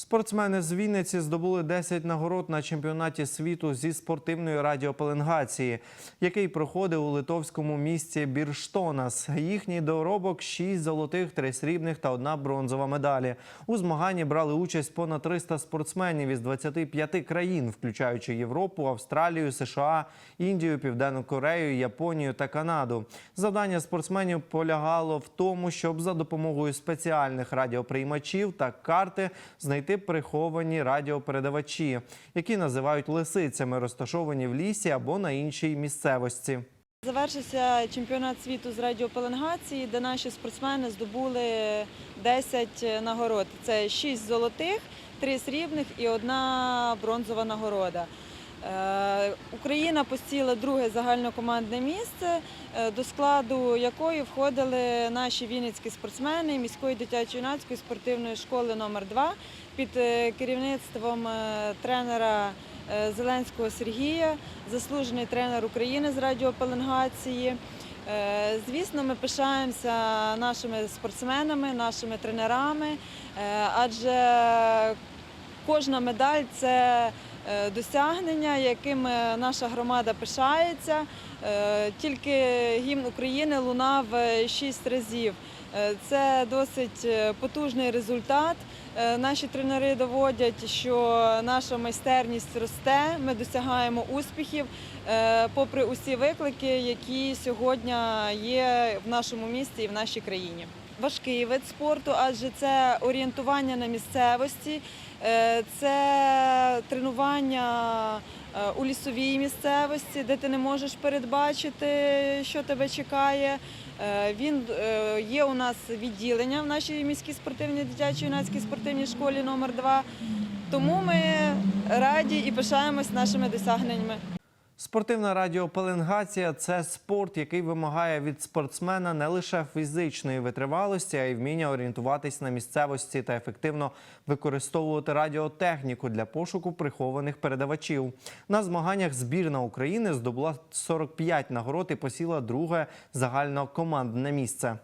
Спортсмени з Вінниці здобули 10 нагород на чемпіонаті світу зі спортивної радіопеленгації, який проходив у литовському місті Бірштонас. Їхній доробок 6 золотих, 3 срібних та одна бронзова медалі. У змаганні брали участь понад 300 спортсменів із 25 країн, включаючи Європу, Австралію, США, Індію, Південну Корею, Японію та Канаду. Завдання спортсменів полягало в тому, щоб за допомогою спеціальних радіоприймачів та карти знайти приховані радіопередавачі, які називають лисицями, розташовані в лісі або на іншій місцевості. Завершився чемпіонат світу з радіопеленгації, де наші спортсмени здобули 10 нагород. Це 6 золотих, 3 срібних і одна бронзова нагорода. Е, Україна посіла друге загальнокомандне місце, е, до складу якої входили наші вінницькі спортсмени міської дитячо-юнацької спортивної школи номер 2 під е, керівництвом тренера Зеленського Сергія, заслужений тренер України з радіопеленгації. Звісно, ми пишаємося нашими спортсменами, нашими тренерами, адже кожна медаль це досягнення, яким е, наша громада пишається. Е, Тільки гімн України лунав е, шість разів. Е, Це досить е, потужний результат. Е, Наші тренери доводять, що наша майстерність росте, ми досягаємо успіхів, е, попри усі виклики, які сьогодні є в нашому місті і в нашій країні. Важкий вид спорту, адже це орієнтування на місцевості, е, це тренування е, у лісовій місцевості, де ти не можеш передбачити, що тебе чекає. Е, Він є у нас відділення в нашій міській спортивній дитячій юнацькій спортивній школі номер 2 Тому ми раді і пишаємось нашими досягненнями. Спортивна радіопеленгація це спорт, який вимагає від спортсмена не лише фізичної витривалості, а й вміння орієнтуватись на місцевості та ефективно використовувати радіотехніку для пошуку прихованих передавачів. На змаганнях збірна України здобула 45 нагород і посіла друге загальнокомандне місце.